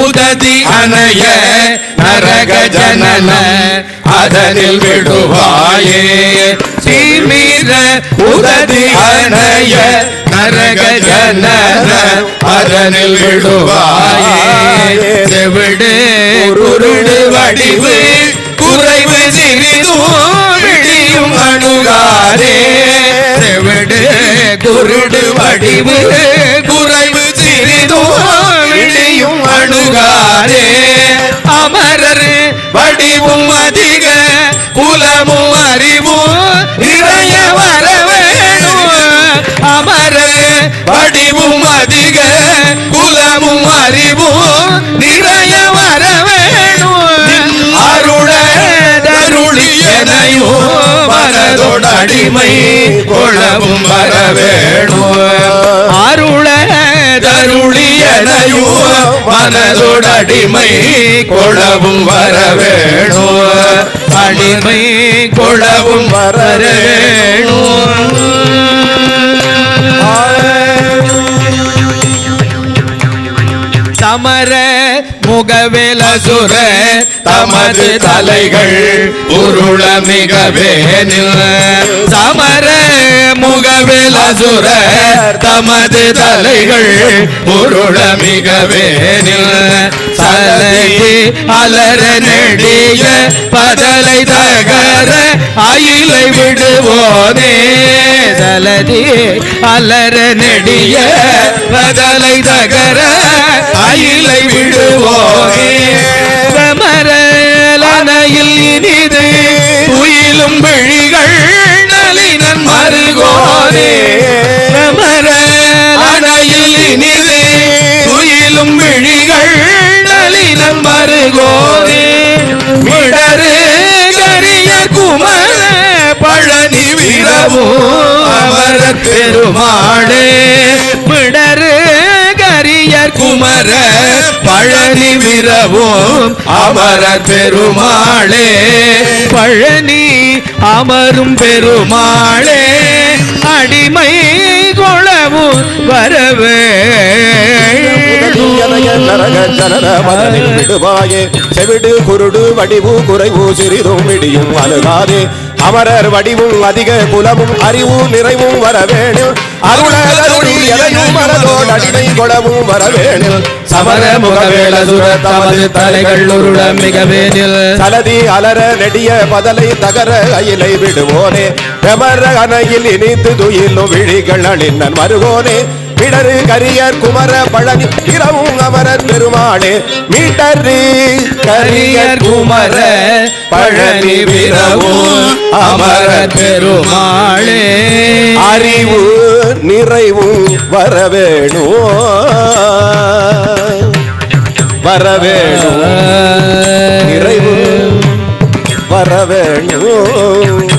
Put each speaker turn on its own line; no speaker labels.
உததி அணைய நரக ஜனன அதனில் விடுவாயே. சீமீர உததி அணைய நரக ஜனன அதனில் விடுவாயே. செவிடு குருடு வடிவு குறைவு சிறிதும் அணுகாரே செவிடு குருடு வடிவு குறைவு சிறிதும் விழியும் அமரர் வடிவும் அதிக குலமும் அறிவும் நிறைய வர வேணும். அமரர் வடிவும் அதிக குலமும் அறிவும் நிறைய வர வேணும். அருள தருளி எனையும் அடிமை கொளவும் வர வேணும். அருள தருளி மனதுடடிமை மனதோட அடிமை கொளவும் வர அடிமை கொளவும் வரவேணோ தமர சமர முகவேலசுர தமது தலைகள் உருள மிகவே நில் சமர முகவேலசுர தமது தலைகள் உருள மிகவே சலகி அலர நெடிய பதலை தகர அயிலை விடுவோனே. சலதி அலர நெடிய பதலை தகர அயிலை விடுவோனே. வீரமோ அமர பெருமாளே விடரு கரியர் குமர பழனி விரவோம் அமர பெருமாளே. பழனி அமரும் பெருமாளே அடிமை கொளவும் வரவே.
விடுவாயே செவிடு குருடு வடிவு குறைவு சிறிதும் விடியும் அணுகாதே அமரர் வடிவும் அதிக குலமும் அறிவும் நிறைவும் வர அருளருள் எதையும் மனதோடு அடிமை கொளவும் வர
சமர முகவேலசுர தமது தலைகள் உருள மிகவே
சலதி அலர நெடிய பதலை தகர அயிலை விடுவோனே. அணையில் இனித்து துயிலும் விழிகள் அணிந்தன் வருவோனே. மிடரு கரியர் குமர பழனி இரவும் அமரர் பெருமாளே. மீட்டரு
கரியர் குமர பழனி விரவும் அமர பெருமாளே.
அறிவு நிறைவும் வரவேணும். வரவேணும். நிறைவு வரவேணும்.